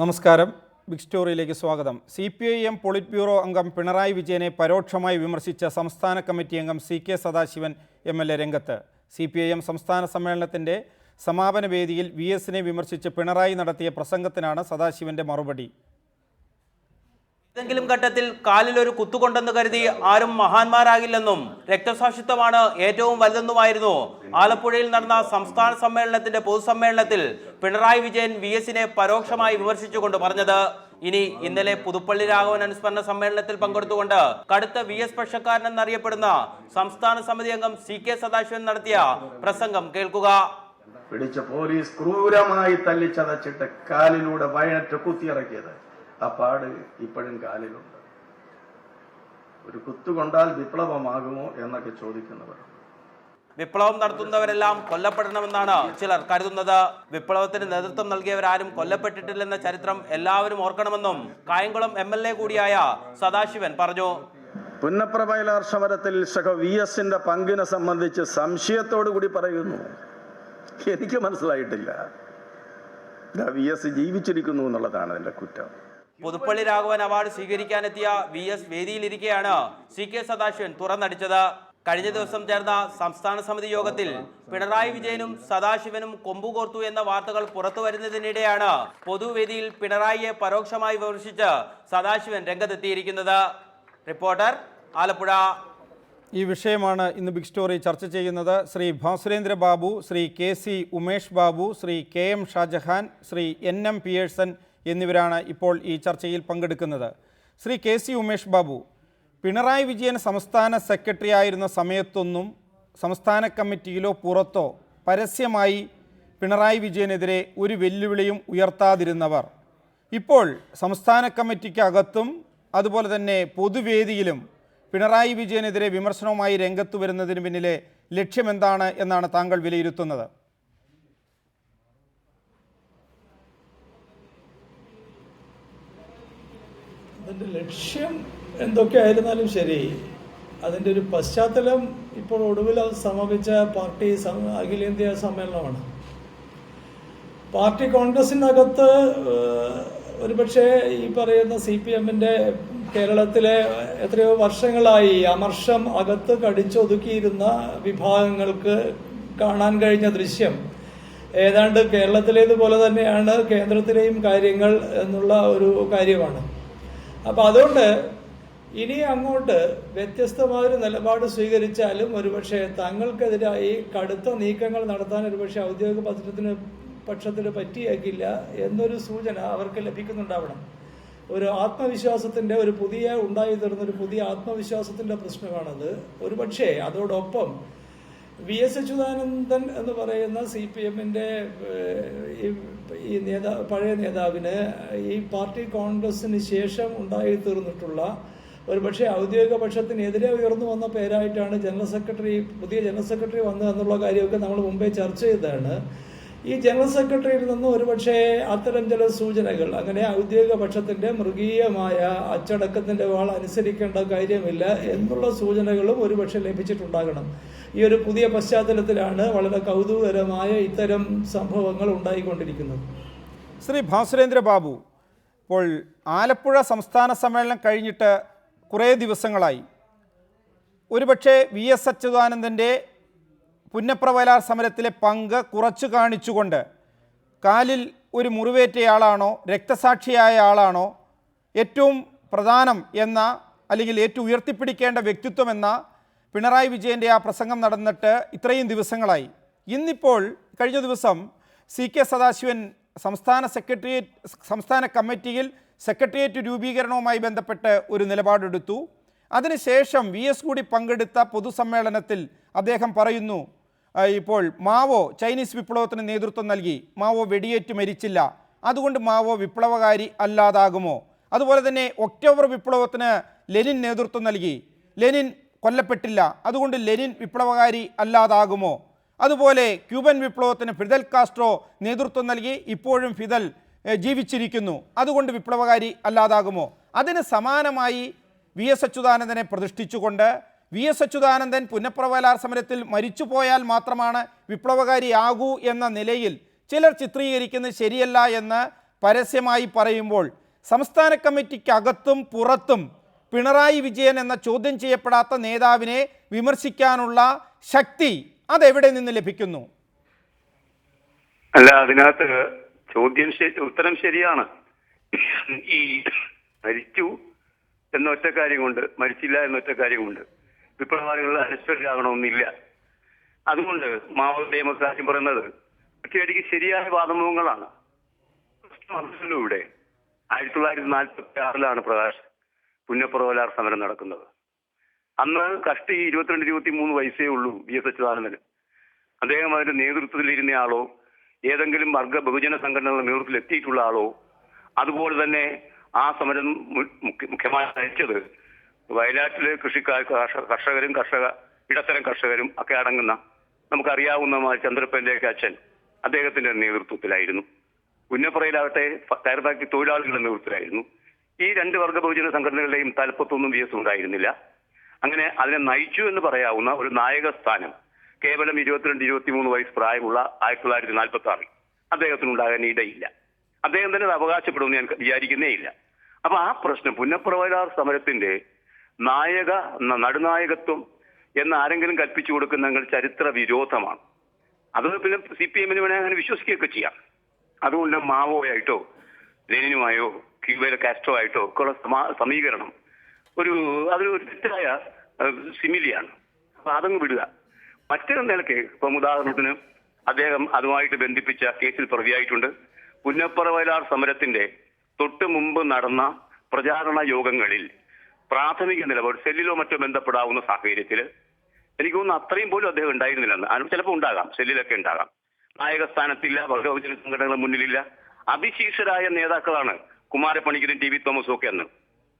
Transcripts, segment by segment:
നമസ്കാരം. ബിഗ് സ്റ്റോറിയിലേക്ക് സ്വാഗതം. C P I M politburo അംഗം പിണറായി വിജയനെ പരോക്ഷമായി വിമർശിച്ച സംസ്ഥാന കമ്മിറ്റി അംഗം C K Sadasivan M L A രംഗത്ത്. സി പി ഐ എം സംസ്ഥാന സമ്മേളനത്തിന്റെ സമാപന വേദിയിൽ വി എസിനെ വിമർശിച്ച് പിണറായി നടത്തിയ പ്രസംഗത്തിനാണ് സദാശിവന്റെ മറുപടി. ഏതെങ്കിലും ഘട്ടത്തിൽ കാലിൽ ഒരു കുത്തുകൊണ്ടെന്ന് കരുതി ആരും മഹാന്മാരാകില്ലെന്നും രക്തസാക്ഷിത്വമാണ് ഏറ്റവും വലുതെന്നുമായിരുന്നു. ആലപ്പുഴയിൽ നടന്ന സംസ്ഥാന സമ്മേളനത്തിന്റെ പൊതുസമ്മേളനത്തിൽ പിണറായി വിജയൻ വി എസിനെ പരോക്ഷമായി വിമർശിച്ചുകൊണ്ട് പറഞ്ഞത്. ഇനി ഇന്നലെ പുതുപ്പള്ളി രാഘവൻ അനുസ്മരണ സമ്മേളനത്തിൽ പങ്കെടുത്തുകൊണ്ട് കടുത്ത വി എസ് പക്ഷക്കാരൻ എന്നറിയപ്പെടുന്ന സംസ്ഥാന സമിതി അംഗം സി കെ സദാശിവൻ നടത്തിയ പ്രസംഗം കേൾക്കുക. പിടിച്ച പോലീസ് ക്രൂരമായി തല്ലിച്ചതച്ചിട്ട് കാലിലൂടെ വയനറ്റ് കുത്തിയിറക്കിയത്. ആ പാട് ഇപ്പോഴും കാലിലുണ്ട്. ഒരു കുത്തുകൊണ്ടാൽ വിപ്ലവമാകുമോ എന്നൊക്കെ ചോദിക്കുന്നവർ. വിപ്ലവം നടത്തുന്നവരെല്ലാം കൊല്ലപ്പെടണമെന്നാണ് ചിലർ കരുതുന്നത്. വിപ്ലവത്തിന് നേതൃത്വം നൽകിയവരാരും കൊല്ലപ്പെട്ടിട്ടില്ലെന്ന ചരിത്രം എല്ലാവരും ഓർക്കണമെന്നും കായംകുളം എം എൽ എ കൂടിയായ സദാശിവൻ പറഞ്ഞു. പുന്നപ്ര വയലാർ സമരത്തിൽ സഹ വി എസിന്റെ പങ്കിനെ സംബന്ധിച്ച് സംശയത്തോടു കൂടി പറയുന്നു. എനിക്ക് മനസ്സിലായിട്ടില്ല. വി എസ് ജീവിച്ചിരിക്കുന്നു എന്നുള്ളതാണ് എന്റെ കുറ്റം. പുതുപ്പള്ളി രാഘവൻ അവാർഡ് സ്വീകരിക്കാനെത്തിയ വി എസ് വേദിയിലിരിക്കെയാണ് സി കെ സദാശിവൻ തുറന്നടിച്ചത്. കഴിഞ്ഞ ദിവസം ചേർന്ന സംസ്ഥാന സമിതി യോഗത്തിൽ പിണറായി വിജയനും സദാശിവനും കൊമ്പുകോർത്തു എന്ന വാർത്തകൾ പുറത്തു വരുന്നതിനിടെയാണ് പൊതുവേദിയിൽ പിണറായിയെ പരോക്ഷമായി വിമർശിച്ച് സദാശിവൻ രംഗത്തെത്തിയിരിക്കുന്നത്. റിപ്പോർട്ടർ ആലപ്പുഴ. ഈ വിഷയമാണ് ഇന്ന് ബിഗ് സ്റ്റോറി ചർച്ച ചെയ്യുന്നത്. Shri Bhasurendra Babu Shri K C Umesh Babu Shri K M Shajahan Shri N M Pearson എന്നിവരാണ് ഇപ്പോൾ ഈ ചർച്ചയിൽ പങ്കെടുക്കുന്നത്. ശ്രീ കെ സി ഉമേഷ് ബാബു പിണറായി വിജയൻ സംസ്ഥാന സെക്രട്ടറി ആയിരുന്ന സമയത്തൊന്നും സംസ്ഥാന കമ്മിറ്റിയിലോ പുറത്തോ പരസ്യമായി പിണറായി വിജയനെതിരെ ഒരു വെല്ലുവിളിയും ഉയർത്താതിരുന്നവർ. ഇപ്പോൾ സംസ്ഥാന കമ്മിറ്റിക്കകത്തും അതുപോലെ തന്നെ പൊതുവേദിയിലും പിണറായി വിജയനെതിരെ വിമർശനവുമായി രംഗത്ത് വരുന്നതിന് പിന്നിലെ ലക്ഷ്യമെന്താണ് എന്നാണ് താങ്കൾ വിലയിരുത്തുന്നത്? അതിന്റെ ലക്ഷ്യം എന്തൊക്കെ ആയിരുന്നാലും ശരി അതിന്റെ ഒരു പശ്ചാത്തലം ഇപ്പോൾ ഒടുവിൽ അത് സമാപിച്ച പാർട്ടി അഖിലേന്ത്യാ സമ്മേളനമാണ്. പാർട്ടി കോൺഗ്രസിനകത്ത് ഒരുപക്ഷെ ഈ പറയുന്ന സി പി എമ്മിന്റെ കേരളത്തിലെ എത്രയോ വർഷങ്ങളായി അമർഷം അകത്ത് കടിച്ചൊതുക്കിയിരുന്ന വിഭാഗങ്ങൾക്ക് കാണാൻ കഴിഞ്ഞ ദൃശ്യം. ഏതാണ്ട് കേരളത്തിലേതുപോലെ തന്നെയാണ് കേന്ദ്രത്തിലെയും കാര്യങ്ങൾ എന്നുള്ള ഒരു കാര്യമാണ്. അപ്പം അതുകൊണ്ട് ഇനി അങ്ങോട്ട് വ്യത്യസ്തമായ ഒരു നിലപാട് സ്വീകരിച്ചാലും ഒരുപക്ഷെ തങ്ങൾക്കെതിരായി കടുത്ത നീക്കങ്ങൾ നടത്താൻ ഒരുപക്ഷെ ഔദ്യോഗിക പത്രത്തിന് പക്ഷത്തിന് പറ്റിയേക്കില്ല എന്നൊരു സൂചന അവർക്ക് ലഭിക്കുന്നുണ്ടാവണം. ഒരു ആത്മവിശ്വാസത്തിന്റെ ഒരു പുതിയ ഉണ്ടായി തീർന്ന ഒരു പുതിയ ആത്മവിശ്വാസത്തിന്റെ പ്രശ്നമാണത്. ഒരുപക്ഷെ അതോടൊപ്പം വി എസ് അച്യുതാനന്ദൻ എന്ന് പറയുന്ന സി പി എമ്മിന്റെ ഈ നേതാ പഴയ നേതാവിന് ഈ പാർട്ടി കോൺഗ്രസിന് ശേഷം ഉണ്ടായി തീർന്നിട്ടുള്ള ഒരു പക്ഷേ ഔദ്യോഗിക പക്ഷത്തിനെതിരെ ഉയർന്നു വന്ന പേരായിട്ടാണ് ജനറൽ സെക്രട്ടറി പുതിയ ജനറൽ സെക്രട്ടറി വന്നത് എന്നുള്ള കാര്യമൊക്കെ നമ്മൾ മുമ്പേ ചർച്ച ചെയ്തതാണ്. ഈ ജനറൽ സെക്രട്ടറിയിൽ നിന്ന് ഒരുപക്ഷെ അത്തരം ചില സൂചനകൾ അങ്ങനെ ഔദ്യോഗിക പക്ഷത്തിന്റെ മൃഗീയമായ അച്ചടക്കത്തിന്റെ വാൾ അനുസരിക്കേണ്ട കാര്യമില്ല എന്നുള്ള സൂചനകളും ഒരുപക്ഷെ ലഭിച്ചിട്ടുണ്ടാകണം. ഈ ഒരു പുതിയ പശ്ചാത്തലത്തിലാണ് വളരെ കൗതുകകരമായ ഇത്തരം സംഭവങ്ങൾ ഉണ്ടായിക്കൊണ്ടിരിക്കുന്നത്. ശ്രീ ഭാസുരേന്ദ്ര ബാബു ഇപ്പോൾ ആലപ്പുഴ സംസ്ഥാന സമ്മേളനം കഴിഞ്ഞിട്ട് കുറേ ദിവസങ്ങളായി. ഒരുപക്ഷെ വി എസ് അച്യുതാനന്ദന്റെ പുന്നപ്രവയലാർ സമരത്തിലെ പങ്ക് കുറച്ചു കാണിച്ചുകൊണ്ട് കാലിൽ ഒരു മുറിവേറ്റയാളാണോ രക്തസാക്ഷിയായ ആളാണോ ഏറ്റവും പ്രധാനം എന്ന അല്ലെങ്കിൽ ഏറ്റവും ഉയർത്തിപ്പിടിക്കേണ്ട വ്യക്തിത്വം എന്ന പിണറായി വിജയന്റെ ആ പ്രസംഗം നടന്നിട്ട് ഇത്രയും ദിവസങ്ങളായി. ഇന്നിപ്പോൾ കഴിഞ്ഞ ദിവസം സി കെ സദാശിവൻ സംസ്ഥാന സെക്രട്ടേറിയറ്റ് സംസ്ഥാന കമ്മിറ്റിയിൽ സെക്രട്ടേറിയറ്റ് രൂപീകരണവുമായി ബന്ധപ്പെട്ട് ഒരു നിലപാടെടുത്തു. അതിനുശേഷം വി എസ് കൂടി പങ്കെടുത്ത പൊതുസമ്മേളനത്തിൽ അദ്ദേഹം പറയുന്നു ഇപ്പോൾ മാവോ ചൈനീസ് വിപ്ലവത്തിന് നേതൃത്വം നൽകി. മാവോ വെടിയേറ്റ് മരിച്ചില്ല. അതുകൊണ്ട് മാവോ വിപ്ലവകാരി അല്ലാതാകുമോ? അതുപോലെ തന്നെ ഒക്ടോബർ വിപ്ലവത്തിന് ലെനിൻ നേതൃത്വം നൽകി. ലെനിൻ കൊല്ലപ്പെട്ടില്ല. അതുകൊണ്ട് ലെനിൻ വിപ്ലവകാരി അല്ലാതാകുമോ? അതുപോലെ ക്യൂബൻ വിപ്ലവത്തിന് ഫിദൽ കാസ്ട്രോ നേതൃത്വം നൽകി. ഇപ്പോഴും ഫിദൽ ജീവിച്ചിരിക്കുന്നു. അതുകൊണ്ട് വിപ്ലവകാരി അല്ലാതാകുമോ? അതിന് സമാനമായി വി എസ് അച്യുതാനന്ദനെ പ്രതിഷ്ഠിച്ചുകൊണ്ട് വി എസ് അച്യുതാനന്ദൻ പുന്നപ്രവേലാർ സമരത്തിൽ മരിച്ചുപോയാൽ മാത്രമാണ് വിപ്ലവകാരിയാകൂ എന്ന നിലയിൽ ചിലർ ചിത്രീകരിക്കുന്നത് ശരിയല്ല എന്ന് പരസ്യമായി പറയുമ്പോൾ സംസ്ഥാന കമ്മിറ്റിക്കകത്തും പുറത്തും പിണറായി വിജയൻ എന്ന ചോദ്യം ചെയ്യപ്പെടാത്ത നേതാവിനെ വിമർശിക്കാനുള്ള ശക്തി അതെവിടെ നിന്ന് ലഭിക്കുന്നു? അല്ല അതിനകത്ത് ചോദ്യം ഉത്തരം ശരിയാണ്. ഈ മരിച്ചു എന്നൊറ്റ കാര്യം കൊണ്ട് മരിച്ചില്ല എന്നൊറ്റ കാര്യം കൊണ്ട് വിപ്ലവകാരികൾ അനശ്വരരാകണമെന്നില്ല അതുകൊണ്ട് മാവോ ഡെമോക്രാറ്റി പറയുന്നത് ഒറ്റയടിക്ക് ശരിയായ വാദമുഖങ്ങളാണ് ഇവിടെ ആയിരത്തി തൊള്ളായിരത്തി നാൽപ്പത്തി ആറിലാണ് പ്രകാശ് പുന്നപ്രവലാർ സമരം നടക്കുന്നത്. അന്ന് കഷ്ടി ഇരുപത്തിരണ്ട് ഇരുപത്തി മൂന്ന് വയസ്സേ ഉള്ളൂ വി എസ് അച്യുതാനന്ദന്. അദ്ദേഹം അതിന്റെ നേതൃത്വത്തിലിരുന്ന ആളോ ഏതെങ്കിലും വർഗ ബഹുജന സംഘടനകളുടെ നേതൃത്വത്തിൽ എത്തിയിട്ടുള്ള ആളോ അതുപോലെ തന്നെ ആ സമരം മുഖ്യമായി നയിച്ചത് വയനാട്ടിലെ കൃഷിക്കാർ കർഷകരും കർഷക ഇടത്തരം കർഷകരും ഒക്കെ അടങ്ങുന്ന നമുക്കറിയാവുന്ന ചന്ദ്രപ്പന്റെയൊക്കെ അച്ഛൻ അദ്ദേഹത്തിന്റെ നേതൃത്വത്തിലായിരുന്നു. പുന്നപ്പുറയിലാകട്ടെ ഫ- കയർ ഫാക്ടറി തൊഴിലാളികളുടെ നേതൃത്വത്തിലായിരുന്നു. ഈ രണ്ട് വർഗ ബഹുജന സംഘടനകളുടെയും തലപ്പത്തൊന്നും വി എസ് ഉണ്ടായിരുന്നില്ല. അങ്ങനെ അതിനെ നയിച്ചു എന്ന് പറയാവുന്ന ഒരു നായക സ്ഥാനം കേവലം ഇരുപത്തിരണ്ട് ഇരുപത്തിമൂന്ന് വയസ്സ് പ്രായമുള്ള ആയിരത്തി തൊള്ളായിരത്തി നാൽപ്പത്തി ആറിൽ അദ്ദേഹത്തിന് ഉണ്ടാകാൻ ഇടയില്ല. അദ്ദേഹം തന്നെ അത് അവകാശപ്പെടുമെന്ന് ഞാൻ വിചാരിക്കുന്നേ ഇല്ല. അപ്പൊ ആ പ്രശ്നം പുന്നപ്രവരാർ സമരത്തിന്റെ നായക നടുനായകത്വം എന്ന് ആരെങ്കിലും കൽപ്പിച്ചു കൊടുക്കുന്ന ചരിത്ര വിരോധമാണ്. അത് പിന്നെ സി പി എമ്മിന് വേണേൽ അങ്ങനെ വിശ്വസിക്കുകയൊക്കെ ചെയ്യാം. അതുകൊണ്ട് മാവോയായിട്ടോ ലെനിനുമായോ ക്യൂബയിലെ കാസ്ട്രോ ആയിട്ടോ ഒക്കെ ഉള്ള സമീകരണം ഒരു അതൊരു തെറ്റായ സിമിലിയാണ് അപ്പൊ അതങ്ങ് വിടുക. മറ്റൊരു നിലയ്ക്ക് ഇപ്പം ഉദാഹരണത്തിന് അദ്ദേഹം അതുമായിട്ട് ബന്ധിപ്പിച്ച കേസിൽ പ്രതിയായിട്ടുണ്ട്. പുന്നപ്പറവയലാർ സമരത്തിന്റെ തൊട്ട് മുമ്പ് നടന്ന പ്രചാരണ യോഗങ്ങളിൽ പ്രാഥമിക നിലപാട് സെല്ലിലോ മറ്റോ ബന്ധപ്പെടാവുന്ന സാഹചര്യത്തിൽ എനിക്ക് തോന്നുന്നു അത്രയും പോലും അദ്ദേഹം ഉണ്ടായിരുന്നില്ലെന്ന്. അത് ചിലപ്പോൾ ഉണ്ടാകാം സെല്ലിലൊക്കെ ഉണ്ടാകാം. നായക സ്ഥാനത്തില്ല ബഹുജന സംഘടനകൾ മുന്നിലില്ല. അതിശീർഷരായ നേതാക്കളാണ് കുമാരപ്പണിക്കരും ടി വി തോമസും ഒക്കെ അന്ന്.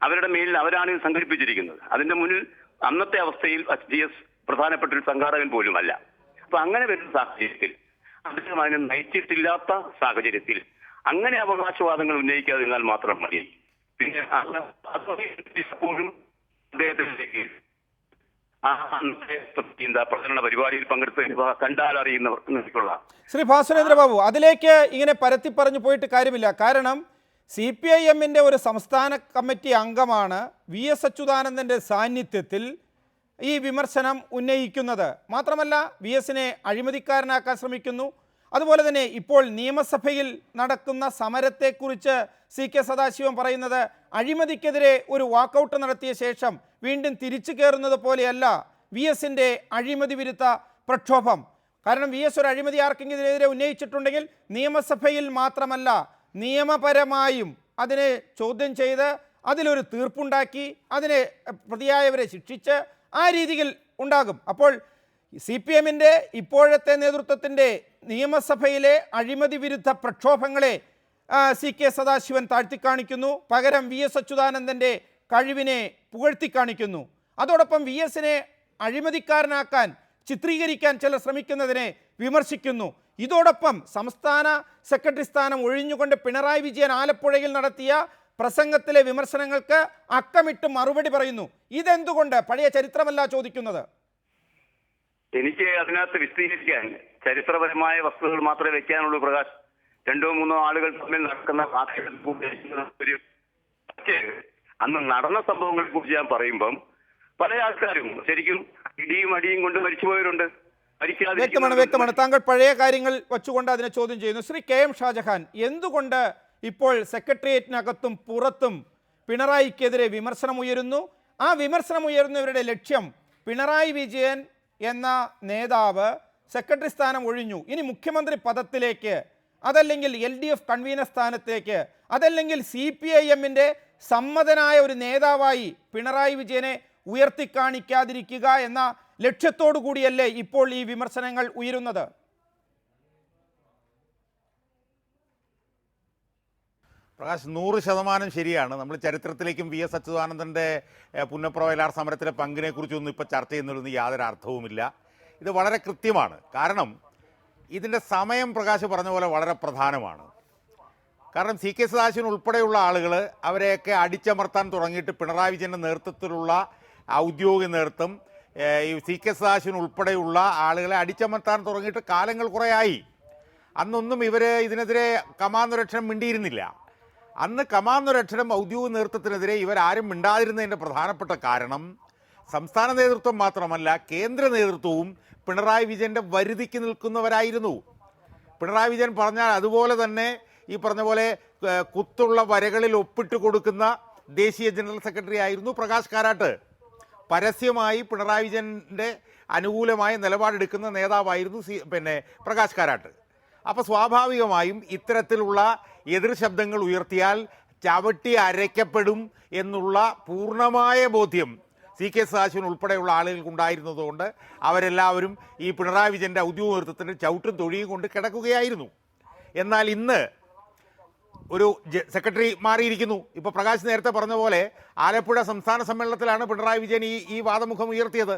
അവരുടെ മേലിൽ അവരാണ് ഇത് സംഘടിപ്പിച്ചിരിക്കുന്നത്. അതിന്റെ മുന്നിൽ അന്നത്തെ അവസ്ഥയിൽ എച്ച് ഡി എസ് പ്രധാനപ്പെട്ട ഒരു സംഘാടകൻ പോലുമല്ല അപ്പൊ അങ്ങനെ വരുന്ന സാഹചര്യത്തിൽ അദ്ദേഹം അതിനെ നയിച്ചിട്ടില്ലാത്ത സാഹചര്യത്തിൽ അങ്ങനെ അവകാശവാദങ്ങൾ ഉന്നയിക്കാതിരുന്നാൽ മാത്രം മതി. പിന്നെ അദ്ദേഹത്തിലേക്ക് പങ്കെടുത്ത കണ്ടാൽ ശ്രീ ഭാസുരേന്ദ്ര ബാബു അതിലേക്ക് ഇങ്ങനെ പരത്തി പറഞ്ഞു പോയിട്ട് കാര്യമില്ല. കാരണം സി പി ഐ എമ്മിന്റെ ഒരു സംസ്ഥാന കമ്മിറ്റി അംഗമാണ് വി എസ് അച്യുതാനന്ദന്റെ സാന്നിധ്യത്തിൽ ഈ വിമർശനം ഉന്നയിക്കുന്നത്. മാത്രമല്ല വി എസിനെ അഴിമതിക്കാരനാക്കാൻ ശ്രമിക്കുന്നു. അതുപോലെ തന്നെ ഇപ്പോൾ നിയമസഭയിൽ നടക്കുന്ന സമരത്തെക്കുറിച്ച് സി കെ സദാശിവം പറയുന്നത് അഴിമതിക്കെതിരെ ഒരു വാക്കൗട്ട് നടത്തിയ ശേഷം വീണ്ടും തിരിച്ചു കയറുന്നത് പോലെയല്ല വി എസിന്റെ അഴിമതി വിരുദ്ധ പ്രക്ഷോഭം. കാരണം വി എസ് ഒരു അഴിമതി ആർക്കെങ്കിലെതിരെ ഉന്നയിച്ചിട്ടുണ്ടെങ്കിൽ നിയമസഭയിൽ മാത്രമല്ല നിയമപരമായും അതിനെ ചോദ്യം ചെയ്ത് അതിലൊരു തീർപ്പുണ്ടാക്കി അതിനെ പ്രതിയായവരെ ശിക്ഷിച്ച് ആ രീതിയിൽ ഉണ്ടാകും. അപ്പോൾ സി പി എമ്മിന്റെ ഇപ്പോഴത്തെ നേതൃത്വത്തിന്റെ നിയമസഭയിലെ അഴിമതി വിരുദ്ധ പ്രക്ഷോഭങ്ങളെ സി കെ സദാശിവൻ താഴ്ത്തിക്കാണിക്കുന്നു. പകരം വി എസ് അച്യുതാനന്ദന്റെ കഴിവിനെ പുകഴ്ത്തിക്കാണിക്കുന്നു. അതോടൊപ്പം വി എസിനെ അഴിമതിക്കാരനാക്കാൻ ചിത്രീകരിക്കാൻ ചിലർ ശ്രമിക്കുന്നതിനെ വിമർശിക്കുന്നു. ഇതോടൊപ്പം സംസ്ഥാന സെക്രട്ടറി സ്ഥാനം ഒഴിഞ്ഞുകൊണ്ട് പിണറായി വിജയൻ ആലപ്പുഴയിൽ നടത്തിയ പ്രസംഗത്തിലെ വിമർശനങ്ങൾക്ക് അക്കമിട്ട് മറുപടി പറയുന്നു. ഇതെന്തുകൊണ്ട്? പഴയ ചരിത്രമല്ല ചോദിക്കുന്നത്. എനിക്ക് അതിനകത്ത് വിശദീകരിക്കാൻ ചരിത്രപരമായ വസ്തുതകൾ മാത്രമേ വെക്കാനുള്ളൂ പ്രകാശ്. രണ്ടോ മൂന്നോ ആളുകൾ തമ്മിൽ നടക്കുന്ന ഒരു അന്ന് നടന്ന സംഭവങ്ങളെ കുറിച്ച് ഞാൻ പറയുമ്പം പല ആൾക്കാരും ശരിക്കും ഇടിയും അടിയും കൊണ്ട് മരിച്ചുപോയവരുണ്ട്. വ്യക്തമാണ്. വ്യക്തമാണ്. താങ്കൾ പഴയ കാര്യങ്ങൾ വച്ചുകൊണ്ട് അതിനെ ചോദ്യം ചെയ്യുന്നു. ശ്രീ കെ എം ഷാജഹാൻ എന്തുകൊണ്ട് ഇപ്പോൾ സെക്രട്ടേറിയറ്റിനകത്തും പുറത്തും പിണറായിക്കെതിരെ വിമർശനം ഉയരുന്നു? ആ വിമർശനം ഉയരുന്നവരുടെ ലക്ഷ്യം പിണറായി വിജയൻ എന്ന നേതാവ് സെക്രട്ടറി സ്ഥാനം ഒഴിഞ്ഞു. ഇനി മുഖ്യമന്ത്രി പദത്തിലേക്ക് അതല്ലെങ്കിൽ എൽ ഡി എഫ് കൺവീനർ സ്ഥാനത്തേക്ക് അതല്ലെങ്കിൽ സി പി ഐ എമ്മിന്റെ സമ്മതനായ ഒരു നേതാവായി പിണറായി വിജയനെ ഉയർത്തിക്കാണിക്കാതിരിക്കുക എന്ന ലക്ഷ്യത്തോടു കൂടിയല്ലേ ഇപ്പോൾ ഈ വിമർശനങ്ങൾ ഉയരുന്നത്? പ്രകാശ് നൂറ് ശതമാനം ശരിയാണ്. നമ്മൾ ചരിത്രത്തിലേക്കും വി എസ് അച്യുതാനന്ദന്റെ പുന്നപ്ര വയലാർ സമരത്തിലെ പങ്കിനെക്കുറിച്ചൊന്നും ഇപ്പോൾ ചർച്ച ചെയ്യുന്നതിലൊന്നും യാതൊരു അർത്ഥവുമില്ല. ഇത് വളരെ കൃത്യമാണ്. കാരണം ഇതിന്റെ സമയം പ്രകാശ് പറഞ്ഞ പോലെ വളരെ പ്രധാനമാണ്. കാരണം സി കെ സദാശിവൻ ഉൾപ്പെടെയുള്ള ആളുകൾ അവരെയൊക്കെ അടിച്ചമർത്താൻ തുടങ്ങിയിട്ട് പിണറായി വിജയന്റെ നേതൃത്വത്തിലുള്ള ഔദ്യോഗിക നേതൃത്വം ഈ സി കെ സദാശിവൻ ഉൾപ്പെടെയുള്ള ആളുകളെ അടിച്ചമർത്താൻ തുടങ്ങിയിട്ട് കാലങ്ങൾ കുറേ ആയി. അന്നൊന്നും ഇവർ ഇതിനെതിരെ കമാന്നുരക്ഷണം മിണ്ടിയിരുന്നില്ല. അന്ന് കമാന്നൊരക്ഷരം ഔദ്യോഗിക നേതൃത്വത്തിനെതിരെ ഇവരാരും മിണ്ടാതിരുന്നതിന്റെ പ്രധാനപ്പെട്ട കാരണം സംസ്ഥാന നേതൃത്വം മാത്രമല്ല കേന്ദ്ര നേതൃത്വവും പിണറായി വിജയന്റെ വരുതിക്ക് നിൽക്കുന്നവരായിരുന്നു. പിണറായി വിജയൻ പറഞ്ഞാൽ അതുപോലെ തന്നെ ഈ പറഞ്ഞ പോലെ കുത്തുള്ള വരകളിൽ ഒപ്പിട്ട് കൊടുക്കുന്ന ദേശീയ ജനറൽ സെക്രട്ടറി ആയിരുന്നു പ്രകാശ് കാരാട്ട്. പരസ്യമായി പിണറായി വിജയന്റെ അനുകൂലമായ നിലപാടെടുക്കുന്ന നേതാവായിരുന്നു സി പിന്നെ പ്രകാശ് കാരാട്ട്. അപ്പോൾ സ്വാഭാവികമായും ഇത്തരത്തിലുള്ള എതിർ ശബ്ദങ്ങൾ ഉയർത്തിയാൽ ചവിട്ടി അരയ്ക്കപ്പെടും എന്നുള്ള പൂർണമായ ബോധ്യം സി കെ സദാശിവൻ ഉൾപ്പെടെയുള്ള ആളുകൾക്കുണ്ടായിരുന്നതുകൊണ്ട് അവരെല്ലാവരും ഈ പിണറായി വിജയന്റെ ഔദ്യോഗിക നേതൃത്വത്തിന് ചവിട്ടും തൊഴിയും കൊണ്ട് കിടക്കുകയായിരുന്നു. എന്നാൽ ഇന്ന് ഒരു സെക്രട്ടറി മാറിയിരിക്കുന്നു. ഇപ്പോൾ പ്രകാശ് നേരത്തെ പറഞ്ഞ പോലെ ആലപ്പുഴ സംസ്ഥാന സമ്മേളനത്തിലാണ് പിണറായി വിജയൻ ഈ ഈ വാദമുഖം ഉയർത്തിയത്.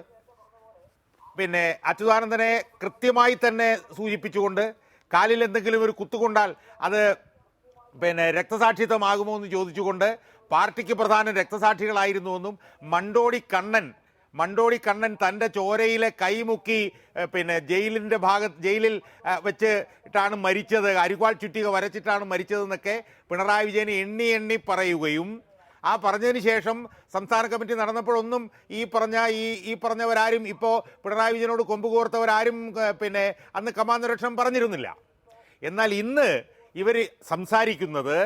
പിന്നെ അച്യുതാനന്ദനെ കൃത്യമായി തന്നെ സൂചിപ്പിച്ചുകൊണ്ട് കാലിൽ എന്തെങ്കിലും ഒരു കുത്തുകൊണ്ടാൽ അത് പിന്നെ രക്തസാക്ഷിത്വമാകുമോ എന്ന് ചോദിച്ചുകൊണ്ട് പാർട്ടിക്ക് പ്രധാന രക്തസാക്ഷികളായിരുന്നുവെന്നും മണ്ടോടി കണ്ണൻ മണ്ടോടി കണ്ണൻ തന്റെ ചോരയിലെ കൈമുക്കി പിന്നെ ജയിലിന്റെ ഭാഗ ജയിലിൽ വെച്ചിട്ടാണ് മരിച്ചത് അരിവാൾ ചുറ്റിക വരച്ചിട്ടാണ് മരിച്ചതെന്നൊക്കെ പിണറായി വിജയൻ എണ്ണി എണ്ണി പറയുകയും ആ പറഞ്ഞതിന് ശേഷം സംസ്ഥാന കമ്മിറ്റി നടന്നപ്പോഴൊന്നും ഈ പറഞ്ഞ ഈ ഈ പറഞ്ഞവരാരും ഇപ്പോൾ പിണറായി വിജയനോട് കൊമ്പ് കോർത്തവരാരും പിന്നെ അന്ന് കമാന്തരക്ഷണം പറഞ്ഞിരുന്നില്ല. എന്നാൽ ഇന്ന് ഇവർ സംസാരിക്കുന്നത്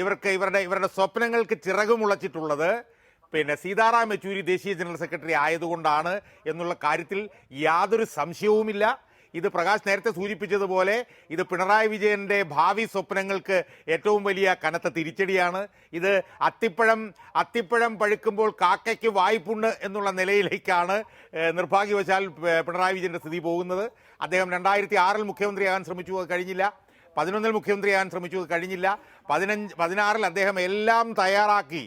ഇവർക്ക് ഇവരുടെ ഇവരുടെ സ്വപ്നങ്ങൾക്ക് ചിറകുമുളച്ചിട്ടുള്ളത് പിന്നെ സീതാറാം യെച്ചൂരി ദേശീയ ജനറൽ സെക്രട്ടറി ആയതുകൊണ്ടാണ് എന്നുള്ള കാര്യത്തിൽ യാതൊരു സംശയവുമില്ല. ഇത് പ്രകാശ് നേരത്തെ സൂചിപ്പിച്ചതുപോലെ ഇത് പിണറായി വിജയന്റെ ഭാവി സ്വപ്നങ്ങൾക്ക് ഏറ്റവും വലിയ കനത്ത തിരിച്ചടിയാണ്. ഇത് അത്തിപ്പഴം അത്തിപ്പഴം പഴുക്കുമ്പോൾ കാക്കയ്ക്ക് വായ്പുണ്ട് എന്നുള്ള നിലയിലേക്കാണ് നിർഭാഗ്യവശാൽ പിണറായി വിജയന്റെ സ്ഥിതി പോകുന്നത്. അദ്ദേഹം രണ്ടായിരത്തി ആറിൽ മുഖ്യമന്ത്രിയാകാൻ ശ്രമിച്ചു അത് കഴിഞ്ഞില്ല. പതിനൊന്നിൽ മുഖ്യമന്ത്രിയാകാൻ ശ്രമിച്ചു കഴിഞ്ഞില്ല. പതിനഞ്ച് പതിനാറിൽ അദ്ദേഹം എല്ലാം തയ്യാറാക്കി.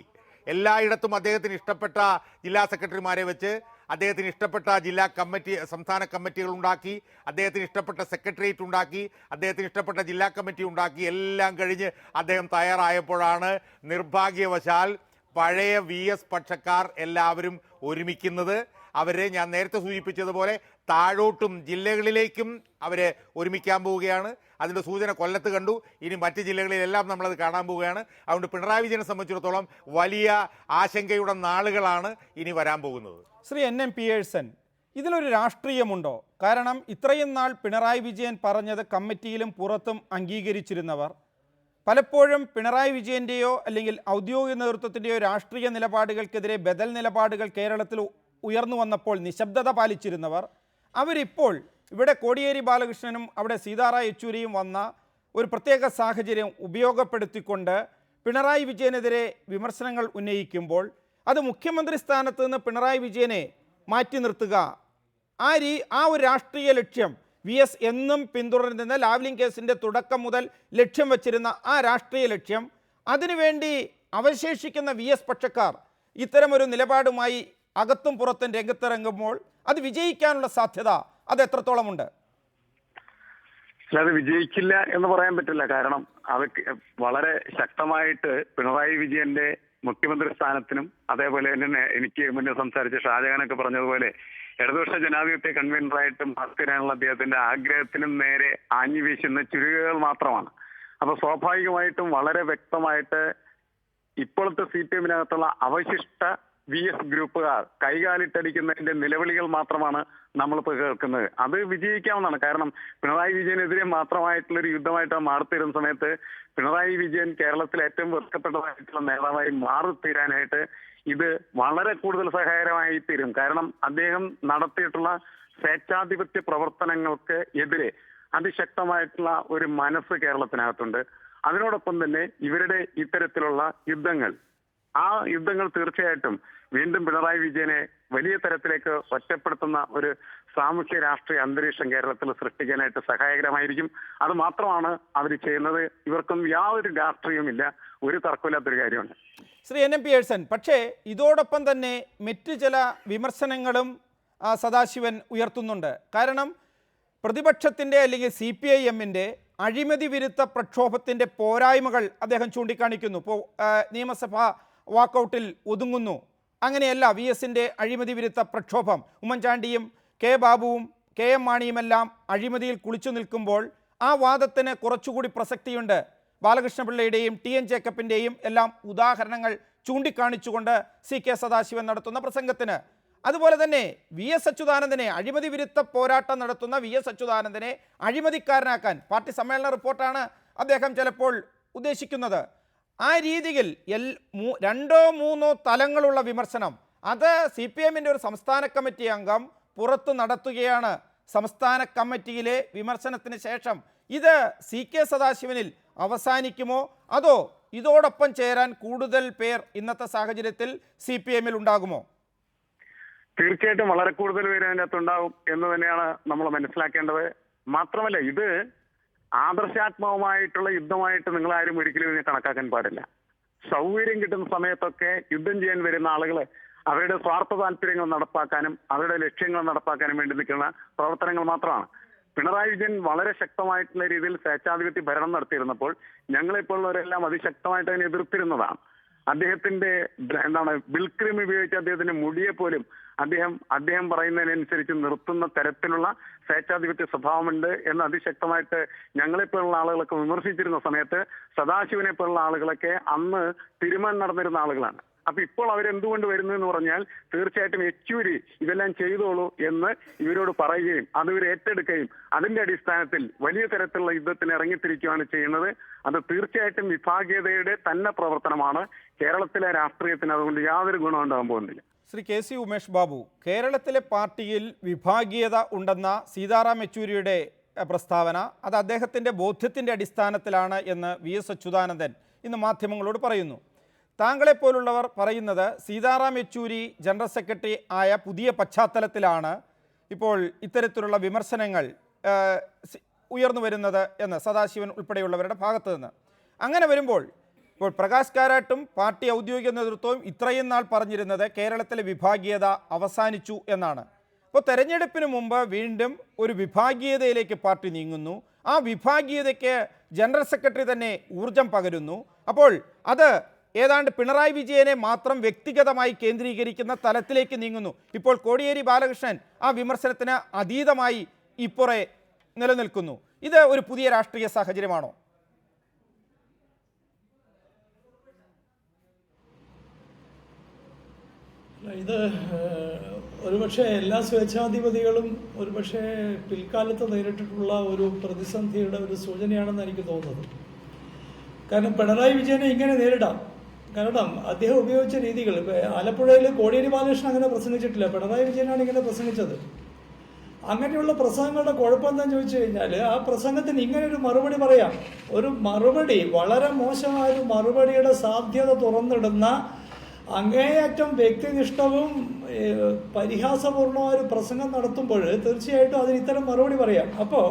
എല്ലായിടത്തും അദ്ദേഹത്തിന് ഇഷ്ടപ്പെട്ട ജില്ലാ സെക്രട്ടറിമാരെ വെച്ച് അദ്ദേഹത്തിന് ഇഷ്ടപ്പെട്ട ജില്ലാ കമ്മിറ്റി സംസ്ഥാന കമ്മിറ്റികൾ ഉണ്ടാക്കി അദ്ദേഹത്തിന് ഇഷ്ടപ്പെട്ട സെക്രട്ടേറിയറ്റ് ഉണ്ടാക്കി അദ്ദേഹത്തിന് ഇഷ്ടപ്പെട്ട ജില്ലാ കമ്മിറ്റി ഉണ്ടാക്കി എല്ലാം കഴിഞ്ഞ് അദ്ദേഹം തയ്യാറായപ്പോഴാണ് നിർഭാഗ്യവശാൽ പഴയ വി എസ് പക്ഷക്കാർ എല്ലാവരും ഒരുമിക്കുന്നത്. അവരെ ഞാൻ നേരത്തെ സൂചിപ്പിച്ചതുപോലെ താഴോട്ടും ജില്ലകളിലേക്കും അവരെ ഒരുമിക്കാൻ പോവുകയാണ്. അതിന്റെ സൂചന കൊല്ലത്ത് കണ്ടു. ഇനി മറ്റ് ജില്ലകളിലെല്ലാം നമ്മളത് കാണാൻ പോവുകയാണ്. അതുകൊണ്ട് പിണറായി വിജയനെ സംബന്ധിച്ചിടത്തോളം വലിയ ആശങ്കയുടെ നാളുകളാണ് ഇനി വരാൻ പോകുന്നത്. ശ്രീ എൻ എം പിയേഴ്സൺ ഇതിലൊരു രാഷ്ട്രീയമുണ്ടോ? കാരണം ഇത്രയും നാൾ പിണറായി വിജയൻ പറഞ്ഞത് കമ്മിറ്റിയിലും പുറത്തും അംഗീകരിച്ചിരുന്നവർ. പലപ്പോഴും പിണറായി വിജയന്റെയോ അല്ലെങ്കിൽ ഔദ്യോഗിക നേതൃത്വത്തിന്റെയോ രാഷ്ട്രീയ നിലപാടുകൾക്കെതിരെ ബദൽ നിലപാടുകൾ കേരളത്തിൽ ഉയർന്നു വന്നപ്പോൾ നിശബ്ദത പാലിച്ചിരുന്നവർ. അവരിപ്പോൾ ഇവിടെ കോടിയേരി ബാലകൃഷ്ണനും അവിടെ സീതാറാം യെച്ചൂരിയും വന്ന ഒരു പ്രത്യേക സാഹചര്യം ഉപയോഗപ്പെടുത്തിക്കൊണ്ട് പിണറായി വിജയനെതിരെ വിമർശനങ്ങൾ ഉന്നയിക്കുമ്പോൾ അത് മുഖ്യമന്ത്രി സ്ഥാനത്ത് നിന്ന് പിണറായി വിജയനെ മാറ്റി നിർത്തുക. ആ രീ ആ ഒരു രാഷ്ട്രീയ ലക്ഷ്യം വി എസ് എന്നും പിന്തുടരുന്ന ലാവ്ലിംഗ് കേസിന്റെ തുടക്കം മുതൽ ലക്ഷ്യം വച്ചിരുന്ന ആ രാഷ്ട്രീയ ലക്ഷ്യം അതിനുവേണ്ടി അവശേഷിക്കുന്ന വി എസ് പക്ഷക്കാർ ഇത്തരമൊരു നിലപാടുമായി അകത്തും പുറത്തും രംഗത്തിറങ്ങുമ്പോൾ അത് വിജയിക്കാനുള്ള സാധ്യത അത് എത്രത്തോളം ഉണ്ട് അത് വിജയിക്കില്ല എന്ന് പറയാൻ പറ്റില്ല. കാരണം അവർക്ക് വളരെ ശക്തമായിട്ട് പിണറായി വിജയന്റെ മുഖ്യമന്ത്രി സ്ഥാനത്തിനും അതേപോലെ തന്നെ എനിക്ക് മുന്നേ സംസാരിച്ച ഷാജഹാനൊക്കെ പറഞ്ഞതുപോലെ ഇടതുപക്ഷ ജനാധിപത്യ കൺവീനറായിട്ട് മാർക്ക് തരാനുള്ള അദ്ദേഹത്തിന്റെ ആഗ്രഹത്തിനും നേരെ ആഞ്ഞു വീശുന്ന മാത്രമാണ്. അപ്പൊ സ്വാഭാവികമായിട്ടും വളരെ വ്യക്തമായിട്ട് ഇപ്പോഴത്തെ സി പി എമ്മിനകത്തുള്ള അവശിഷ്ട വി എസ് ഗ്രൂപ്പുകാർ കൈകാലിട്ടടിക്കുന്നതിന്റെ നിലവിളികൾ മാത്രമാണ് നമ്മളിപ്പോൾ കേൾക്കുന്നത്. അത് വിജയിക്കാവുന്നതാണ്. കാരണം പിണറായി വിജയനെതിരെ മാത്രമായിട്ടുള്ള ഒരു യുദ്ധമായിട്ട് മാറിത്തരുന്ന സമയത്ത് പിണറായി വിജയൻ കേരളത്തിൽ ഏറ്റവും വെറുക്കപ്പെട്ടതായിട്ടുള്ള നേതാവായി മാറിത്തീരാനായിട്ട് ഇത് വളരെ കൂടുതൽ സഹായകരമായി തീരും കാരണം അദ്ദേഹം നടത്തിയിട്ടുള്ള സ്വേച്ഛാധിപത്യ പ്രവർത്തനങ്ങൾക്ക് എതിരെ അതിശക്തമായിട്ടുള്ള ഒരു മനസ്സ് കേരളത്തിനകത്തുണ്ട്. അതിനോടൊപ്പം തന്നെ ഇവരുടെ ഇത്തരത്തിലുള്ള യുദ്ധങ്ങൾ ആ യുദ്ധങ്ങൾ തീർച്ചയായിട്ടും വീണ്ടും പിണറായി വിജയനെ വലിയ തരത്തിലേക്ക് ഒറ്റപ്പെടുത്തുന്ന ഒരു സാമൂഹ്യ രാഷ്ട്രീയ അന്തരീക്ഷം കേരളത്തിൽ സൃഷ്ടിക്കാനായിട്ട് സഹായകരമായിരിക്കും. അത് മാത്രമാണ് അവർ ചെയ്യുന്നത്. ഇവർക്കും യാതൊരു രാഷ്ട്രീയമില്ല ഒരു തർക്കമില്ലാത്തൊരു കാര്യമാണ്. ശ്രീ എൻ. എം. പിയേഴ്സൺ പക്ഷേ ഇതോടൊപ്പം തന്നെ മറ്റ് ചില വിമർശനങ്ങളും സദാശിവൻ ഉയർത്തുന്നുണ്ട്. കാരണം പ്രതിപക്ഷത്തിന്റെ അല്ലെങ്കിൽ സി പി ഐ എമ്മിന്റെ അഴിമതി വിരുദ്ധ പ്രക്ഷോഭത്തിന്റെ പോരായ്മകൾ അദ്ദേഹം ചൂണ്ടിക്കാണിക്കുന്നു. ഇപ്പോൾ നിയമസഭ വാക്കൗട്ടിൽ ഒതുങ്ങുന്നു. അങ്ങനെയല്ല വി എസിന്റെ അഴിമതി വിരുദ്ധ പ്രക്ഷോഭം. ഉമ്മൻചാണ്ടിയും കെ ബാബുവും കെ എം മാണിയുമെല്ലാം അഴിമതിയിൽ കുളിച്ചു നിൽക്കുമ്പോൾ ആ വാദത്തിന് കുറച്ചുകൂടി പ്രസക്തിയുണ്ട്. ബാലകൃഷ്ണപിള്ളയുടെയും ടി എൻ ജേക്കബിന്റെയും എല്ലാം ഉദാഹരണങ്ങൾ ചൂണ്ടിക്കാണിച്ചുകൊണ്ട് സി കെ സദാശിവൻ നടത്തുന്ന പ്രസംഗത്തിന്. അതുപോലെ തന്നെ വി എസ് അച്യുതാനന്ദനെ അഴിമതി വിരുദ്ധ പോരാട്ടം നടത്തുന്ന വി എസ് അച്യുതാനന്ദനെ അഴിമതിക്കാരനാക്കാൻ പാർട്ടി സമ്മേളന റിപ്പോർട്ടാണ് അദ്ദേഹം ചിലപ്പോൾ ഉദ്ദേശിക്കുന്നത്. ആ രീതിയിൽ എൽ രണ്ടോ മൂന്നോ തലങ്ങളുള്ള വിമർശനം. അത് സി പി എമ്മിന്റെ ഒരു സംസ്ഥാന കമ്മിറ്റി അംഗം പുറത്തു നടത്തുകയാണ് സംസ്ഥാന കമ്മിറ്റിയിലെ വിമർശനത്തിന് ശേഷം. ഇത് സി കെ സദാശിവനിൽ അവസാനിക്കുമോ? അതോ ഇതോടൊപ്പം ചേരാൻ കൂടുതൽ പേർ ഇന്നത്തെ സാഹചര്യത്തിൽ സി പി എമ്മിൽ ഉണ്ടാകുമോ? തീർച്ചയായിട്ടും വളരെ കൂടുതൽ പേര് അതിനകത്ത് ഉണ്ടാവും എന്ന് തന്നെയാണ് നമ്മൾ മനസ്സിലാക്കേണ്ടത്. മാത്രമല്ല ഇത് ആദർശാത്മകമായിട്ടുള്ള യുദ്ധമായിട്ട് നിങ്ങൾ ആരും ഒരിക്കലും ഇതിനെ കണക്കാക്കാൻ പാടില്ല. സൗകര്യം കിട്ടുന്ന സമയത്തൊക്കെ യുദ്ധം ചെയ്യാൻ വരുന്ന ആളുകൾ അവരുടെ സ്വാർത്ഥ താല്പര്യങ്ങൾ നടപ്പാക്കാനും അവരുടെ ലക്ഷ്യങ്ങൾ നടപ്പാക്കാനും വേണ്ടി നിൽക്കുന്ന പ്രവർത്തനങ്ങൾ മാത്രമാണ്. പിണറായി വിജയൻ വളരെ ശക്തമായിട്ടുള്ള രീതിയിൽ സ്വേച്ഛാധിപത്യ ഭരണം നടത്തിയിരുന്നപ്പോൾ ഞങ്ങളെപ്പോലുള്ളവരെല്ലാം അതിശക്തമായിട്ട് അതിനെ എതിർത്തിരുന്നതാണ്. അദ്ദേഹത്തിന്റെ എന്താണ് ബിൽക്രീം ഉപയോഗിച്ച് അദ്ദേഹത്തിന്റെ മുടിയെ പോലും അദ്ദേഹം അദ്ദേഹം പറയുന്നതിനനുസരിച്ച് നിർത്തുന്ന തരത്തിലുള്ള സ്വേച്ഛാധിപത്യ സ്വഭാവമുണ്ട് എന്ന് അതിശക്തമായിട്ട് ഞങ്ങളെ പോലുള്ള ആളുകളൊക്കെ വിമർശിച്ചിരുന്ന സമയത്ത് സദാശിവനെ പോലുള്ള ആളുകളൊക്കെ അന്ന് തീരുമാനം നടന്നിരുന്ന ആളുകളാണ്. അപ്പൊ ഇപ്പോൾ അവരെന്തുകൊണ്ട് വരുന്നു എന്ന് പറഞ്ഞാൽ തീർച്ചയായിട്ടും യെച്ചൂരി ഇതെല്ലാം ചെയ്തോളൂ എന്ന് ഇവരോട് പറയുകയും അത് ഇവർ ഏറ്റെടുക്കുകയും അതിന്റെ അടിസ്ഥാനത്തിൽ വലിയ തരത്തിലുള്ള യുദ്ധത്തിന് ഇറങ്ങിത്തിരിക്കുകയാണ് ചെയ്യുന്നത്. അത് തീർച്ചയായിട്ടും വിഭാഗീയതയുടെ തന്നെ പ്രവർത്തനമാണ്. കേരളത്തിലെ രാഷ്ട്രീയത്തിന് അതുകൊണ്ട് യാതൊരു ഗുണം ഉണ്ടാകാൻ പോകുന്നില്ല. ശ്രീ കെ സി ഉമേഷ് ബാബു കേരളത്തിലെ പാർട്ടിയിൽ വിഭാഗീയത ഉണ്ടെന്ന സീതാറാം യെച്ചൂരിയുടെ പ്രസ്താവന അത് അദ്ദേഹത്തിന്റെ ബോധ്യത്തിന്റെ അടിസ്ഥാനത്തിലാണ് എന്ന് വി എസ് അച്യുതാനന്ദൻ ഇന്ന് മാധ്യമങ്ങളോട് പറയുന്നു. താങ്കളെപ്പോലുള്ളവർ പറയുന്നത് സീതാറാം യെച്ചൂരി ജനറൽ സെക്രട്ടറി ആയ പുതിയ പശ്ചാത്തലത്തിലാണ് ഇപ്പോൾ ഇത്തരത്തിലുള്ള വിമർശനങ്ങൾ ഉയർന്നു വരുന്നത് എന്ന് സദാശിവൻ ഉൾപ്പെടെയുള്ളവരുടെ ഭാഗത്തു നിന്ന് അങ്ങനെ വരുമ്പോൾ ഇപ്പോൾ പ്രകാശ് കാരാട്ടും പാർട്ടി ഔദ്യോഗിക നേതൃത്വവും ഇത്രയും നാൾ പറഞ്ഞിരുന്നത് കേരളത്തിലെ വിഭാഗീയത അവസാനിച്ചു എന്നാണ്. അപ്പോൾ തെരഞ്ഞെടുപ്പിന് മുമ്പ് വീണ്ടും ഒരു വിഭാഗീയതയിലേക്ക് പാർട്ടി നീങ്ങുന്നു. ആ വിഭാഗീയതയ്ക്ക് ജനറൽ സെക്രട്ടറി തന്നെ ഊർജം പകരുന്നു. അപ്പോൾ അത് ഏതാണ്ട് പിണറായി വിജയനെ മാത്രം വ്യക്തിഗതമായി കേന്ദ്രീകരിക്കുന്ന തലത്തിലേക്ക് നീങ്ങുന്നു. ഇപ്പോൾ കോടിയേരി ബാലകൃഷ്ണൻ ആ വിമർശനത്തിന് അതീതമായി ഇപ്പുറേ നിലനിൽക്കുന്നു. ഇത് ഒരു പുതിയ രാഷ്ട്രീയ സാഹചര്യമാണോ? ഇത് ഒരുപക്ഷെ എല്ലാ സ്വേച്ഛാധിപതികളും ഒരുപക്ഷെ പിൽക്കാലത്ത് നേരിട്ടിട്ടുള്ള ഒരു പ്രതിസന്ധിയുടെ ഒരു സൂചനയാണെന്ന് എനിക്ക് തോന്നുന്നത് കാരണം പിണറായി വിജയനെ ഇങ്ങനെ നേരിടാം. കാരണം അദ്ദേഹം ഉപയോഗിച്ച രീതികൾ. ആലപ്പുഴയിൽ കോടിയേരി ബാലകൃഷ്ണൻ അങ്ങനെ പ്രസംഗിച്ചിട്ടില്ല. പിണറായി വിജയനാണ് ഇങ്ങനെ പ്രസംഗിച്ചത്. അങ്ങനെയുള്ള പ്രസംഗങ്ങളുടെ കുഴപ്പം എന്താണെന്ന് ചോദിച്ചു കഴിഞ്ഞാൽ ആ പ്രസംഗത്തിന് ഇങ്ങനെ ഒരു മറുപടി പറയാം. ഒരു മറുപടി വളരെ മോശമായ ഒരു മറുപടിയുടെ സാധ്യത തുറന്നിടുന്ന അങ്ങേയറ്റം വ്യക്തിനിഷ്ഠവും പരിഹാസപൂർണമായ ഒരു പ്രസംഗം നടത്തുമ്പോൾ തീർച്ചയായിട്ടും അതിന് ഇത്തരം മറുപടി പറയാം. അപ്പോൾ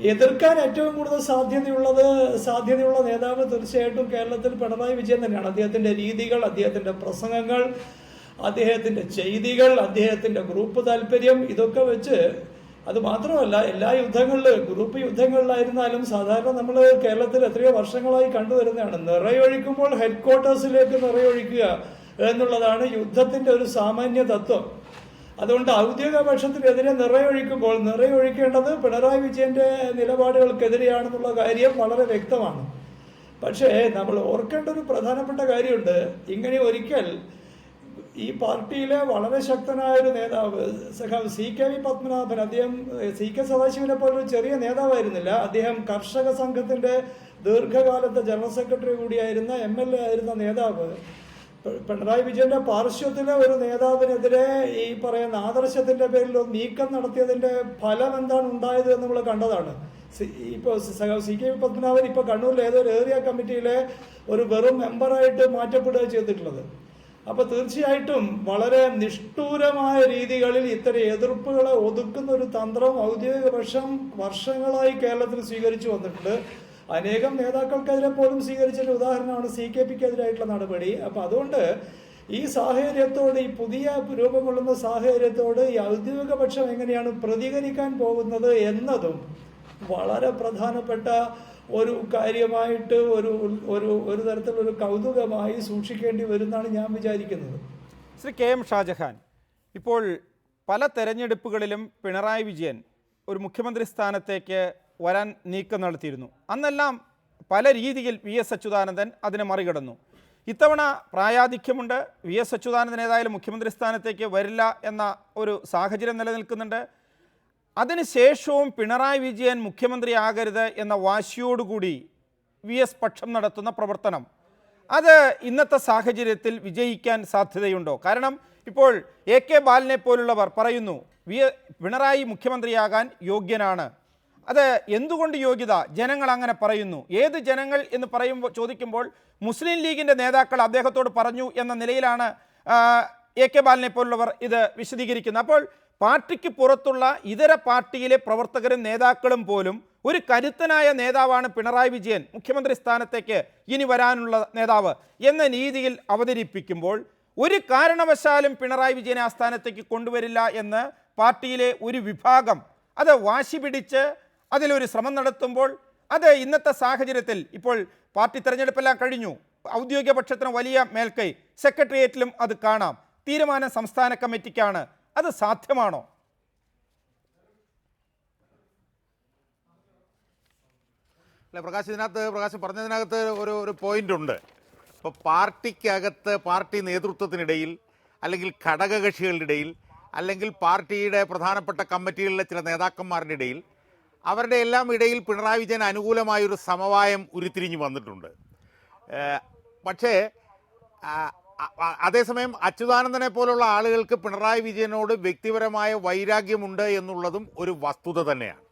എതിർക്കാൻ ഏറ്റവും കൂടുതൽ സാധ്യതയുള്ളത് സാധ്യതയുള്ള നേതാവ് തീർച്ചയായിട്ടും കേരളത്തിൽ പിണറായി വിജയൻ തന്നെയാണ്. അദ്ദേഹത്തിന്റെ രീതികൾ അദ്ദേഹത്തിന്റെ പ്രസംഗങ്ങൾ അദ്ദേഹത്തിന്റെ ചെയ്തികൾ അദ്ദേഹത്തിന്റെ ഗ്രൂപ്പ് താല്പര്യം ഇതൊക്കെ വെച്ച് അത് മാത്രമല്ല എല്ലാ യുദ്ധങ്ങളിലും ഗ്രൂപ്പ് യുദ്ധങ്ങളിലായിരുന്നാലും സാധാരണ നമ്മൾ കേരളത്തിൽ എത്രയോ വർഷങ്ങളായി കണ്ടുവരുന്നതാണ് നിറയൊഴിക്കുമ്പോൾ ഹെഡ് ക്വാർട്ടേഴ്സിലേക്ക് നിറയൊഴിക്കുക എന്നുള്ളതാണ് യുദ്ധത്തിന്റെ ഒരു സാമാന്യ തത്വം. അതുകൊണ്ട് ഔദ്യോഗിക പക്ഷത്തിനെതിരെ നിറയൊഴിക്കുമ്പോൾ നിറയൊഴിക്കേണ്ടത് പിണറായി വിജയന്റെ നിലപാടുകൾക്കെതിരെയാണെന്നുള്ള കാര്യം വളരെ വ്യക്തമാണ്. പക്ഷേ നമ്മൾ ഓർക്കേണ്ട ഒരു പ്രധാനപ്പെട്ട കാര്യമുണ്ട്. ഇങ്ങനെ ഒരിക്കൽ ഈ പാർട്ടിയിലെ വളരെ ശക്തനായ ഒരു നേതാവ് സി കെ വി പത്മനാഭൻ അദ്ദേഹം സി കെ സദാശിവനെ പോലെ ഒരു ചെറിയ നേതാവായിരുന്നില്ല. അദ്ദേഹം കർഷക സംഘത്തിന്റെ ദീർഘകാലത്തെ ജനറൽ സെക്രട്ടറി കൂടിയായിരുന്ന എം എൽ എ ആയിരുന്ന നേതാവ്. പിണറായി വിജയന്റെ പാർശ്വത്തിലെ ഒരു നേതാവിനെതിരെ ഈ പറയുന്ന ആദർശത്തിന്റെ പേരിൽ ഒരു നീക്കം നടത്തിയതിന്റെ ഫലം എന്താണ് ഉണ്ടായത് എന്ന് നമ്മൾ കണ്ടതാണ്. ഇപ്പോൾ സി കെ പത്മനാഭൻ ഇപ്പൊ കണ്ണൂരിലെ ഏതൊരു ഏരിയ കമ്മിറ്റിയിലെ ഒരു വെറും മെമ്പറായിട്ട് മാറ്റപ്പെടുക ചെയ്തിട്ടുള്ളത്. അപ്പോൾ തീർച്ചയായിട്ടും വളരെ നിഷ്ഠൂരമായ രീതികളിൽ ഇത്തരം എതിർപ്പുകളെ ഒതുക്കുന്ന ഒരു തന്ത്രം ഔദ്യോഗിക വർഷം വർഷങ്ങളായി കേരളത്തിൽ സ്വീകരിച്ചു വന്നിട്ടുണ്ട്. അനേകം നേതാക്കൾക്കെതിരെ പോലും സ്വീകരിച്ചൊരു ഉദാഹരണമാണ് സി കെ പിക്കെതിരായിട്ടുള്ള നടപടി. അപ്പൊ അതുകൊണ്ട് ഈ സാഹചര്യത്തോട് ഈ പുതിയ രൂപം കൊള്ളുന്ന സാഹചര്യത്തോട് ഈ ഔദ്യോഗിക പക്ഷം എങ്ങനെയാണ് പ്രതികരിക്കാൻ പോകുന്നത് എന്നതും വളരെ പ്രധാനപ്പെട്ട ഒരു കാര്യമായിട്ട് ഒരു ഒരു ഒരു തരത്തിലൊരു കൗതുകമായി സൂക്ഷിക്കേണ്ടി വരുന്നാണ് ഞാൻ വിചാരിക്കുന്നത്. ശ്രീ കെ എം ഷാജഹാൻ ഇപ്പോൾ പല തെരഞ്ഞെടുപ്പുകളിലും പിണറായി വിജയൻ ഒരു മുഖ്യമന്ത്രി സ്ഥാനത്തേക്ക് വരാൻ നീക്കം നടത്തിയിരുന്നു അന്നെല്ലാം പല രീതിയിൽ വി എസ് അച്യുതാനന്ദൻ അതിനെ മറികടന്നു. ഇത്തവണ പ്രായാധിക്യമുണ്ട്. വി എസ് അച്യുതാനന്ദൻ ഏതായാലും മുഖ്യമന്ത്രി സ്ഥാനത്തേക്ക് വരില്ല എന്ന ഒരു സാഹചര്യം നിലനിൽക്കുന്നുണ്ട്. അതിനുശേഷവും പിണറായി വിജയൻ മുഖ്യമന്ത്രിയാകരുത് എന്ന വാശിയോടുകൂടി വി എസ് പക്ഷം നടത്തുന്ന പ്രവർത്തനം. അത് ഇന്നത്തെ സാഹചര്യത്തിൽ വിജയിക്കാൻ സാധ്യതയുണ്ടോ? കാരണം ഇപ്പോൾ എ കെ ബാലനെ പോലുള്ളവർ പറയുന്നു വി പിണറായി മുഖ്യമന്ത്രിയാകാൻ യോഗ്യനാണ്. അത് എന്തുകൊണ്ട് യോഗ്യത? ജനങ്ങൾ അങ്ങനെ പറയുന്നു. ഏത് ജനങ്ങൾ എന്ന് പറയുമ്പോൾ ചോദിക്കുമ്പോൾ മുസ്ലിം ലീഗിന്റെ നേതാക്കൾ അദ്ദേഹത്തോട് പറഞ്ഞു എന്ന നിലയിലാണ് എ കെ ബാലനെ പോലുള്ളവർ ഇത് വിശദീകരിക്കുന്നത്. അപ്പോൾ പാർട്ടിക്ക് പുറത്തുള്ള ഇതര പാർട്ടിയിലെ പ്രവർത്തകരും നേതാക്കളും പോലും ഒരു കരുത്തനായ നേതാവാണ് പിണറായി വിജയൻ മുഖ്യമന്ത്രി സ്ഥാനത്തേക്ക് ഇനി വരാനുള്ള നേതാവ് എന്ന രീതിയിൽ അവതരിപ്പിക്കുമ്പോൾ ഒരു കാരണവശാലും പിണറായി വിജയനെ ആ സ്ഥാനത്തേക്ക് കൊണ്ടുവരില്ല എന്ന് പാർട്ടിയിലെ ഒരു വിഭാഗം അത് വാശി പിടിച്ച് അതിലൊരു ശ്രമം നടത്തുമ്പോൾ അത് ഇന്നത്തെ സാഹചര്യത്തിൽ ഇപ്പോൾ പാർട്ടി തെരഞ്ഞെടുപ്പെല്ലാം കഴിഞ്ഞു. ഔദ്യോഗിക പക്ഷത്തിന് വലിയ മേൽക്കൈ സെക്രട്ടേറിയറ്റിലും അത് കാണാം. തീരുമാനം സംസ്ഥാന കമ്മിറ്റിക്കാണ്. അത് സാധ്യമാണോ? അല്ല പ്രകാശ് ഇതിനകത്ത് പ്രകാശ് പറഞ്ഞതിനകത്ത് ഒരു ഒരു പോയിന്റ് ഉണ്ട്. ഇപ്പോൾ പാർട്ടിക്കകത്ത് പാർട്ടി നേതൃത്വത്തിനിടയിൽ അല്ലെങ്കിൽ ഘടകകക്ഷികളുടെ ഇടയിൽ അല്ലെങ്കിൽ പാർട്ടിയുടെ പ്രധാനപ്പെട്ട കമ്മിറ്റികളിലെ ചില നേതാക്കന്മാരുടെ ഇടയിൽ അവരുടെ എല്ലാം ഇടയിൽ പിണറായി വിജയൻ അനുകൂലമായൊരു സമവായം ഉരുത്തിരിഞ്ഞ് വന്നിട്ടുണ്ട്. പക്ഷേ അതേസമയം അച്യുതാനന്ദനെ പോലുള്ള ആളുകൾക്ക് പിണറായി വിജയനോട് വ്യക്തിപരമായ വൈരാഗ്യമുണ്ട് എന്നുള്ളതും ഒരു വസ്തുത തന്നെയാണ്.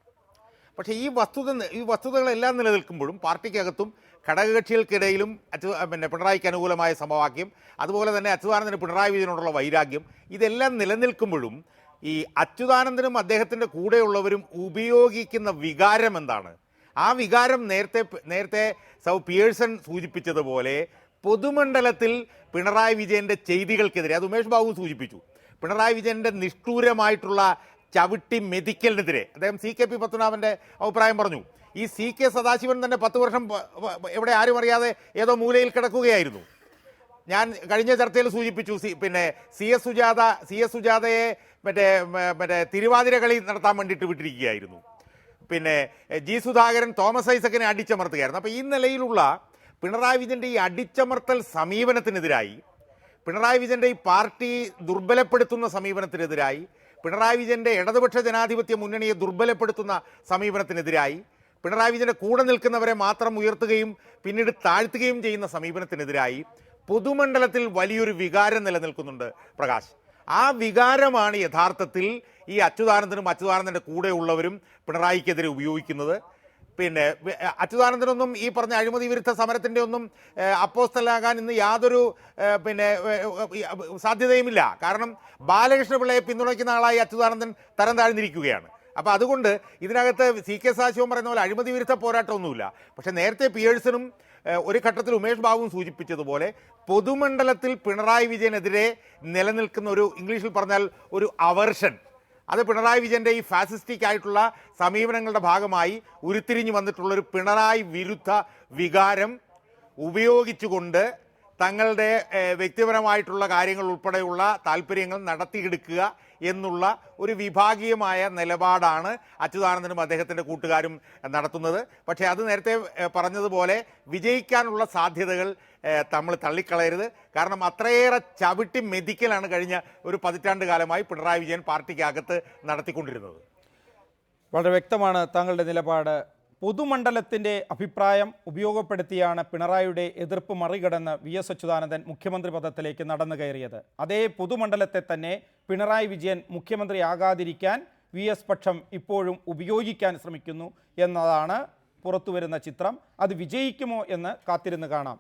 പക്ഷേ ഈ വസ്തുത ഈ വസ്തുതകളെല്ലാം നിലനിൽക്കുമ്പോഴും പാർട്ടിക്കകത്തും ഘടകകക്ഷികൾക്കിടയിലും അച്യു പിന്നെ പിണറായിക്ക് അനുകൂലമായ സമവാക്യം അതുപോലെ തന്നെ അച്യുതാനന്ദന് പിണറായി വിജയനോടുള്ള വൈരാഗ്യം ഇതെല്ലാം നിലനിൽക്കുമ്പോഴും ഈ അച്യുതാനന്ദനും അദ്ദേഹത്തിന്റെ കൂടെയുള്ളവരും ഉപയോഗിക്കുന്ന വികാരം എന്താണ്? ആ വികാരം നേരത്തെ നേരത്തെ സൗ പിയേഴ്സൺ സൂചിപ്പിച്ചതുപോലെ പൊതുമണ്ഡലത്തിൽ പിണറായി വിജയന്റെ ചെയ്തികൾക്കെതിരെ അത് ഉമേഷ് ബാബു സൂചിപ്പിച്ചു പിണറായി വിജയന്റെ നിഷ്ഠൂരമായിട്ടുള്ള ചവിട്ടി മെതിക്കലിനെതിരെ അദ്ദേഹം സി കെ പി പത്മനാഭന്റെ അഭിപ്രായം പറഞ്ഞു. ഈ സി കെ സദാശിവൻ തന്നെ പത്ത് വർഷം എവിടെ ആരും അറിയാതെ ഏതോ മൂലയിൽ കിടക്കുകയായിരുന്നു. ഞാൻ കഴിഞ്ഞ ചർച്ചയിൽ സൂചിപ്പിച്ചു സി പിന്നെ C S Sujatha C S സുജാതയെ മറ്റേ മറ്റേ തിരുവാതിര കളി നടത്താൻ വേണ്ടിയിട്ട് വിട്ടിരിക്കുകയായിരുന്നു. പിന്നെ ജി സുധാകരൻ തോമസ് ഐസക്കിനെ അടിച്ചമർത്തുകയായിരുന്നു. അപ്പോൾ ഈ നിലയിലുള്ള പിണറായി വിജയന്റെ ഈ അടിച്ചമർത്തൽ സമീപനത്തിനെതിരായി പിണറായി വിജയന്റെ ഈ പാർട്ടി ദുർബലപ്പെടുത്തുന്ന സമീപനത്തിനെതിരായി പിണറായി വിജയന്റെ ഇടതുപക്ഷ ജനാധിപത്യ മുന്നണിയെ ദുർബലപ്പെടുത്തുന്ന സമീപനത്തിനെതിരായി പിണറായി വിജയന്റെ കൂടെ നിൽക്കുന്നവരെ മാത്രം ഉയർത്തുകയും പിന്നീട് താഴ്ത്തുകയും ചെയ്യുന്ന സമീപനത്തിനെതിരായി പൊതുമണ്ഡലത്തിൽ വലിയൊരു വികാരം നിലനിൽക്കുന്നുണ്ട് പ്രകാശ്. ആ വികാരമാണ് യഥാർത്ഥത്തിൽ ഈ അച്യുതാനന്ദനും അച്യുതാനന്ദന്റെ കൂടെയുള്ളവരും പിണറായിക്കെതിരെ ഉപയോഗിക്കുന്നത്. പിന്നെ അച്യുതാനന്ദനൊന്നും ഈ പറഞ്ഞ അഴിമതി വിരുദ്ധ സമരത്തിന്റെ ഒന്നും അപ്പോസ്തലാകാൻ ഇന്ന് യാതൊരു പിന്നെ സാധ്യതയുമില്ല. കാരണം ബാലകൃഷ്ണപിള്ളയെ പിന്തുണയ്ക്കുന്ന ആളായി അച്യുതാനന്ദൻ തരം താഴ്ന്നിരിക്കുകയാണ്. അപ്പോൾ അതുകൊണ്ട് ഇതിനകത്ത് സി കെ സാശിവൻ പറയുന്ന പോലെ അഴിമതി വിരുദ്ധ പോരാട്ടമൊന്നുമില്ല. പക്ഷേ നേരത്തെ പിയേഴ്സണും ഒരു ഘട്ടത്തിൽ ഉമേഷ് ബാബുവും സൂചിപ്പിച്ചതുപോലെ പൊതുമണ്ഡലത്തിൽ പിണറായി വിജയനെതിരെ നിലനിൽക്കുന്ന ഒരു ഇംഗ്ലീഷിൽ പറഞ്ഞാൽ ഒരു അവർഷൻ അത് പിണറായി വിജയന്റെ ഈ ഫാസിസ്റ്റിക് ആയിട്ടുള്ള സമീപനങ്ങളുടെ ഭാഗമായി ഉരുത്തിരിഞ്ഞു വന്നിട്ടുള്ളൊരു പിണറായി വിരുദ്ധ വികാരം ഉപയോഗിച്ചുകൊണ്ട് തങ്ങളുടെ വ്യക്തിപരമായിട്ടുള്ള കാര്യങ്ങൾ ഉൾപ്പെടെയുള്ള താല്പര്യങ്ങൾ നടത്തിയെടുക്കുക എന്നുള്ള ഒരു വിഭാഗീയമായ നിലപാടാണ് അച്യുതാനന്ദനും അദ്ദേഹത്തിന്റെ കൂട്ടുകാരും നടത്തുന്നത്. പക്ഷേ അത് നേരത്തെ പറഞ്ഞതുപോലെ വിജയിക്കാനുള്ള സാധ്യതകൾ നമ്മൾ തള്ളിക്കളയരുത്. കാരണം അത്രയേറെ ചവിട്ടി മെതിക്കലാണ് കഴിഞ്ഞ ഒരു പതിറ്റാണ്ട് കാലമായി പിണറായി വിജയൻ പാർട്ടിക്കകത്ത് നടത്തിക്കൊണ്ടിരുന്നത്. വളരെ വ്യക്തമാണ് താങ്കളുടെ നിലപാട്. പൊതുമണ്ഡലത്തിന്റെ അഭിപ്രായം ഉപയോഗപ്പെടുത്തിയാണ് പിണറായിയുടെ എതിർപ്പ് മറികടന്ന് വി എസ് അച്യുതാനന്ദൻ മുഖ്യമന്ത്രി പദത്തിലേക്ക് നടന്നു കയറിയത്. അതേ പൊതുമണ്ഡലത്തെ തന്നെ പിണറായി വിജയൻ മുഖ്യമന്ത്രിയാകാതിരിക്കാൻ വി എസ് പക്ഷം ഇപ്പോഴും ഉപയോഗിക്കാൻ ശ്രമിക്കുന്നു എന്നതാണ് പുറത്തുവരുന്ന ചിത്രം. അത് വിജയിക്കുമോ എന്ന് കാത്തിരുന്ന് കാണാം.